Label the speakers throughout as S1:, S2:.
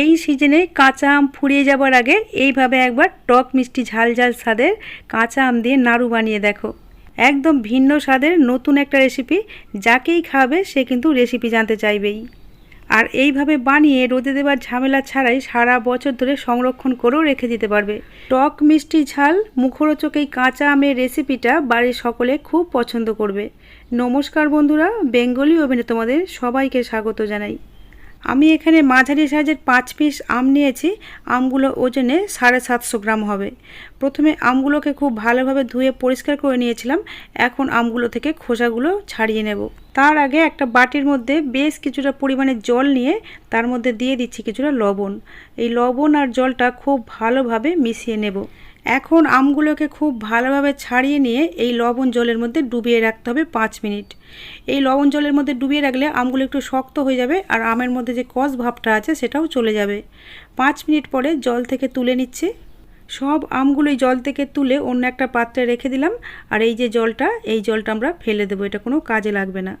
S1: এই সিজনে কাঁচা আম ফুরিয়ে যাবার আগে এইভাবে একবার টক মিষ্টি ঝাল ঝাল স্বাদের কাঁচা আম দিয়ে নাড়ু বানিয়ে দেখো। একদম ভিন্ন স্বাদের নতুন একটা রেসিপি যাকেই খাবে সে কিন্তু রেসিপি জানতে চাইবেই। আর এইভাবে বানিয়ে রোদে দেবার ঝামেলা ছাড়াই সারা বছর ধরে সংরক্ষণ করেও রেখে দিতে পারবে। টক মিষ্টি ঝাল, মুখরোচক এই কাঁচা আমের রেসিপিটা বাড়ির সকলে খুব পছন্দ করবে। নমস্কার বন্ধুরা, বেঙ্গলি ওভেনে তোমাদের সবাইকে স্বাগত জানাই। আমি এখানে মাঝারি সাইজের পাঁচ পিস আম নিয়েছি। আমগুলো ওজনে সাড়ে সাতশো গ্রাম হবে। প্রথমে আমগুলোকে খুব ভালোভাবে ধুয়ে পরিষ্কার করে নিয়েছিলাম। এখন আমগুলো থেকে খোসাগুলো ছাড়িয়ে নেব। তার আগে একটা বাটির মধ্যে বেশ কিছুটা পরিমাণে জল নিয়ে তার মধ্যে দিয়ে দিচ্ছি কিছুটা লবণ। এই লবণ আর জলটা খুব ভালোভাবে মিশিয়ে নেব। এখন আমগুলোকে খুব ভালোভাবে ছাড়িয়ে নিয়ে এই লবণ জলের মধ্যে ডুবিয়ে রাখতে হবে পাঁচ মিনিট। এই লবণ জলের মধ্যে ডুবিয়ে রাখলে আমগুলো একটু শক্ত হয়ে যাবে আর আমের মধ্যে যে কষ ভাবটা আছে সেটাও চলে যাবে। পাঁচ মিনিট পরে জল থেকে তুলে নিচ্ছি। সব আমগুলোই জল থেকে তুলে অন্য একটা পাত্রে রেখে দিলাম। আর এই যে জলটা, এই জলটা আমরা ফেলে দেবো, এটা কোনো কাজে লাগবে না।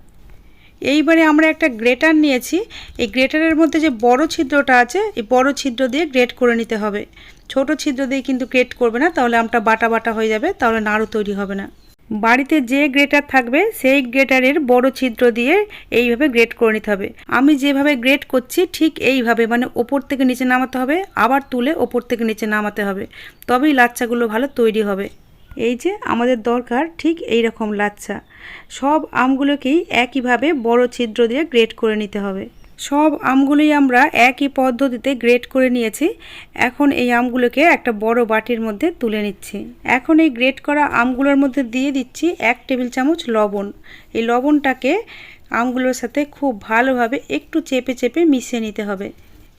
S1: এইবারে আমরা একটা গ্রেটার নিয়েছি। এই গ্রেটারের মধ্যে যে বড় ছিদ্রটা আছে, এই বড় ছিদ্র দিয়ে গ্রেট করে নিতে হবে। ছোট ছিদ্র দিয়ে কিন্তু গ্রেট করবে না, তাহলে আমটা বাটা বাটা হয়ে যাবে, তাহলে নাড়ু তৈরি হবে না। বাড়িতে যে গ্রেটার থাকবে, সেই গ্রেটারের বড় ছিদ্র দিয়ে এইভাবে গ্রেট করে নিতে হবে। আমি যেভাবে গ্রেট করছি, ঠিক এইভাবে মানে ওপর থেকে নিচে নামাতে হবে, আবার তুলে ওপর থেকে নিচে নামাতে হবে। তবেই লাচ্চাগুলো ভালো তৈরি হবে। এই যে আমাদের দরকার ঠিক এই রকম লাচ্ছা। সব আমগুলোকেই একইভাবে বড় ছিদ্র দিয়ে গ্রেট করে নিতে হবে। সব আমগুলোই আমরা একই পদ্ধতিতে গ্রেট করে নিয়েছি। এখন এই আমগুলোকে একটা বড় বাটির মধ্যে তুলে নিচ্ছি। এখন এই গ্রেট করা আমগুলোর মধ্যে দিয়ে দিচ্ছি এক টেবিল চামচ লবণ। এই লবণটাকে আমগুলোর সাথে খুব ভালোভাবে একটু চেপে চেপে মিশিয়ে নিতে হবে।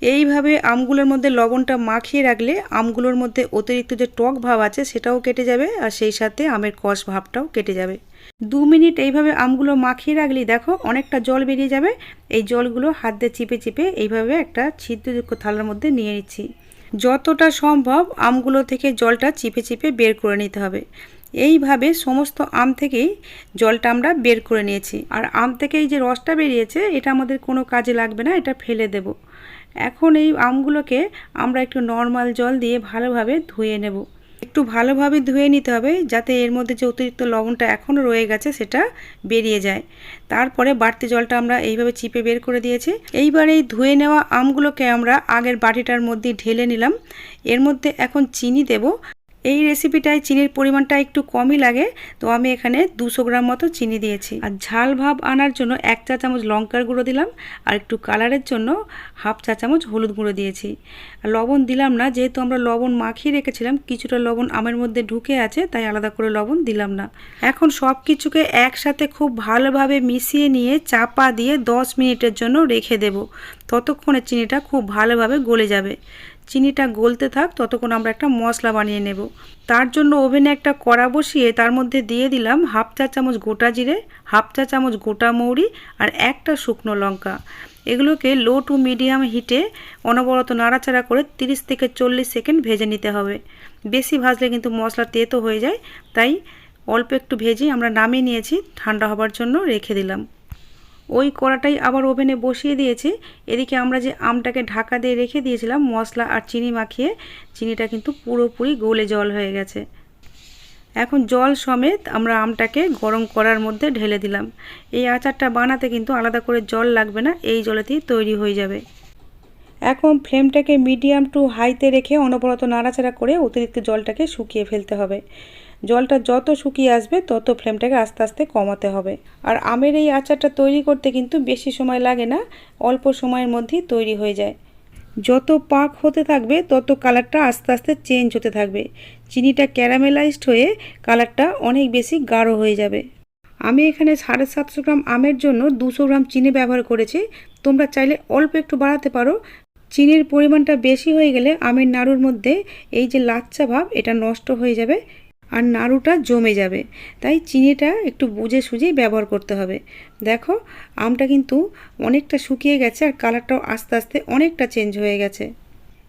S1: এইভাবে আমগুলোর মধ্যে লবণটা মাখিয়ে রাখলে আমগুলোর মধ্যে অতিরিক্ত যে টক ভাব আছে সেটাও কেটে যাবে আর সেই সাথে আমের কষ ভাবটাও কেটে যাবে। দু মিনিট এইভাবে আমগুলো মাখিয়ে রাখলেই দেখো অনেকটা জল বেরিয়ে যাবে। এই জলগুলো হাত দিয়ে চিপে চিপে এইভাবে একটা ছিদ্রযুক্ত থালার মধ্যে নিয়ে নিচ্ছি। যতটা সম্ভব আমগুলো থেকে জলটা চিপে চিপে বের করে নিতে হবে। এইভাবে সমস্ত আম থেকেই জলটা আমরা বের করে নিয়েছি। আর আম থেকে এই যে রসটা বেরিয়েছে, এটা আমাদের কোনো কাজে লাগবে না, এটা ফেলে দেব। এখন এই আমগুলোকে আমরা একটু নর্মাল জল দিয়ে ভালোভাবে ধুয়ে নেব। একটু ভালোভাবে ধুয়ে নিতে হবে যাতে এর মধ্যে যে অতিরিক্ত লবণটা এখনও রয়ে গেছে সেটা বেরিয়ে যায়। তারপরে বাড়তি জলটা আমরা এইভাবে চিপে বের করে দিয়েছি। এইবার এই ধুয়ে নেওয়া আমগুলোকে আমরা আগের বাটিটার মধ্যে ঢেলে নিলাম। এর মধ্যে এখন চিনি দেব। এই রেসিপিটায় চিনির পরিমাণটা একটু কমই লাগে, তো আমি এখানে দুশো গ্রাম মতো চিনি দিয়েছি। আর ঝাল ভাব আনার জন্য এক চা চামচ লঙ্কার গুঁড়ো দিলাম, আর একটু কালারের জন্য হাফ চা চামচ হলুদ গুঁড়ো দিয়েছি। আর লবণ দিলাম না, যেহেতু আমরা লবণ মাখিয়ে রেখেছিলাম, কিছুটা লবণ আমের মধ্যে ঢুকে আছে, তাই আলাদা করে লবণ দিলাম না। এখন সব কিছুকে একসাথে খুব ভালোভাবে মিশিয়ে নিয়ে চাপা দিয়ে দশ মিনিটের জন্য রেখে দেব। ততক্ষণে চিনিটা খুব ভালোভাবে গলে যাবে। চিনিটা গলতে থাক, ততক্ষণ আমরা একটা মশলা বানিয়ে নেব। তার জন্য ওভেনে একটা কড়া বসিয়ে তার মধ্যে দিয়ে দিলাম হাফ চা চামচ গোটা জিরে, হাফ চা চামচ গোটা মৌরি আর একটা শুকনো লঙ্কা। এগুলোকে লো টু মিডিয়াম হিটে অনবরত নাড়াচাড়া করে 30 থেকে চল্লিশ সেকেন্ড ভেজে নিতে হবে। বেশি ভাজলে কিন্তু মশলা তেতো হয়ে যায়, তাই অল্প একটু ভেজে আমরা নামিয়ে নিয়েছি, ঠান্ডা হবার জন্য রেখে দিলাম। ওই কড়াটাই আবার ওভেনে বসিয়ে দিয়েছি। এদিকে আমরা যে আমটাকে ঢাকা দিয়ে রেখে দিয়েছিলাম, মশলা আর চিনি মাখিয়ে, চিনিটা কিন্তু পুরোপুরি গলে জল হয়ে গেছে। এখন জল সমেত আমরা আমটাকে গরম করার মধ্যে ঢেলে দিলাম। এই আচারটা বানাতে কিন্তু আলাদা করে জল লাগবে না, এই জলেতেই তৈরি হয়ে যাবে। এখন ফ্লেমটাকে মিডিয়াম টু হাইতে রেখে অনবরত নাড়াচাড়া করে অতিরিক্ত জলটাকে শুকিয়ে ফেলতে হবে। জলটা যত শুকিয়ে আসবে, তত ফ্লেমটাকে আস্তে আস্তে কমাতে হবে। আর আমের এই আচারটা তৈরি করতে কিন্তু বেশি সময় লাগে না, অল্প সময়ের মধ্যেই তৈরি হয়ে যায়। যত পাক হতে থাকবে, তত কালারটা আস্তে আস্তে চেঞ্জ হতে থাকবে। চিনিটা ক্যারামেলাইজড হয়ে কালারটা অনেক বেশি গাঢ় হয়ে যাবে। আমি এখানে সাড়ে সাতশো গ্রাম আমের জন্য দুশো গ্রাম চিনি ব্যবহার করেছি। তোমরা চাইলে অল্প একটু বাড়াতে পারো। চিনির পরিমাণটা বেশি হয়ে গেলে আমের নাড়ুর মধ্যে এই যে লাচ্চা ভাব, এটা নষ্ট হয়ে যাবে। আর নাড়ুটা জমে যাবে। তাই চিনিটা একটু বুঝে সুঝেই ব্যবহার করতে হবে। দেখো, আমটা কিন্তু অনেকটা শুকিয়ে গেছে আর কালারটাও আস্তে আস্তে অনেকটা চেঞ্জ হয়ে গেছে।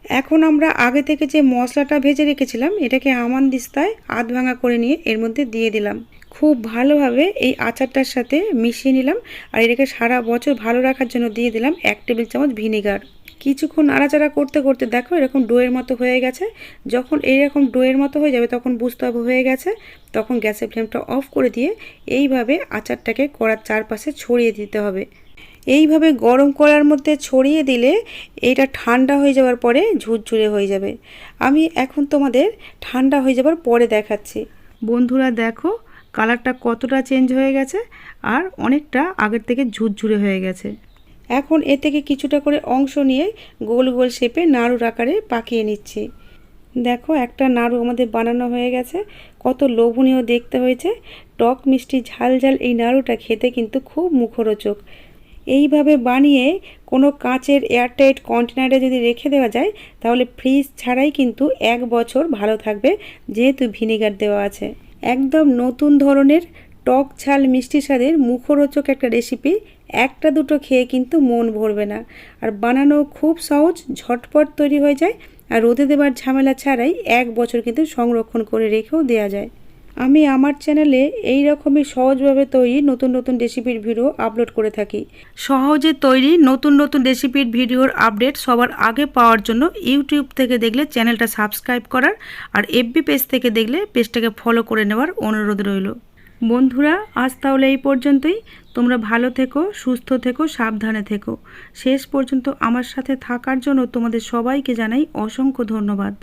S1: এখন আমরা আগে থেকে যে মশলাটা ভেজে রেখেছিলাম, এটাকে আমান দিস্তায় আধ ভাঙা করে নিয়ে এর মধ্যে দিয়ে দিলাম। খুব ভালোভাবে এই আচারটার সাথে মিশিয়ে নিলাম আর এটাকে সারা বছর ভালো রাখার জন্য দিয়ে দিলাম এক টেবিল চামচ ভিনেগার। কিছুক্ষণ নাড়াচাড়া করতে করতে দেখো এরকম ডোয়ের মতো হয়ে গেছে। যখন এইরকম ডোয়ের মতো হয়ে যাবে তখন বুঝতে হবে হয়ে গেছে। তখন গ্যাসের ফ্লেমটা অফ করে দিয়ে এইভাবে আচারটাকে কড়ার চারপাশে ছড়িয়ে দিতে হবে। এইভাবে গরম করার মধ্যে ছড়িয়ে দিলে এটা ঠান্ডা হয়ে যাওয়ার পরে ঝুরঝুরে হয়ে যাবে। আমি এখন তোমাদের ঠান্ডা হয়ে যাবার পরে দেখাচ্ছি। বন্ধুরা দেখো, কালারটা কতটা চেঞ্জ হয়ে গেছে আর অনেকটা আগের থেকে ঝুরঝুরে হয়ে গেছে। এখন এ থেকে কিছুটা করে অংশ নিয়ে গোল গোল শেপে নাড়ুর আকারে পাকিয়ে নিচ্ছি। দেখো, একটা নাড়ু আমাদের বানানো হয়ে গেছে। কত লোভনীয় দেখতে হয়েছে। টক মিষ্টি ঝাল ঝাল এই নাড়ুটা খেতে কিন্তু খুব মুখরোচক। এইভাবে বানিয়ে কোনো কাঁচের এয়ারটাইট কন্টেনারে যদি রেখে দেওয়া যায়, তাহলে ফ্রিজ ছাড়াই কিন্তু এক বছর ভালো থাকবে, যেহেতু ভিনেগার দেওয়া আছে। একদম নতুন ধরনের টক ঝাল মিষ্টি স্বাদের মুখরোচক একটা রেসিপি একটা দুটো খেয়ে কিন্তু মন ভরবে না। আর বানানো খুব সহজ, ঝটপট তৈরি হয়ে যায় আর রোদে দেবার ঝামেলা ছাড়াই এক বছর কিন্তু সংরক্ষণ করে রেখেও দেওয়া যায়। আমি আমার চ্যানেলে এই রকমই সহজভাবে তৈরি নতুন নতুন রেসিপির ভিডিও আপলোড করে থাকি। সহজে তৈরি নতুন নতুন রেসিপির ভিডিওর আপডেট সবার আগে পাওয়ার জন্য ইউটিউব থেকে দেখলে চ্যানেলটা সাবস্ক্রাইব করার আর এফবি পেজ থেকে দেখলে পেজটাকে ফলো করে নেওয়ার অনুরোধ রইল। বন্ধুরা, আজ তাহলে এই পর্যন্তই। তোমরা ভালো থেকো, সুস্থ থেকো, সাবধানে থেকো। শেষ পর্যন্ত আমার সাথে থাকার জন্য তোমাদের সবাইকে জানাই অসংখ্য ধন্যবাদ।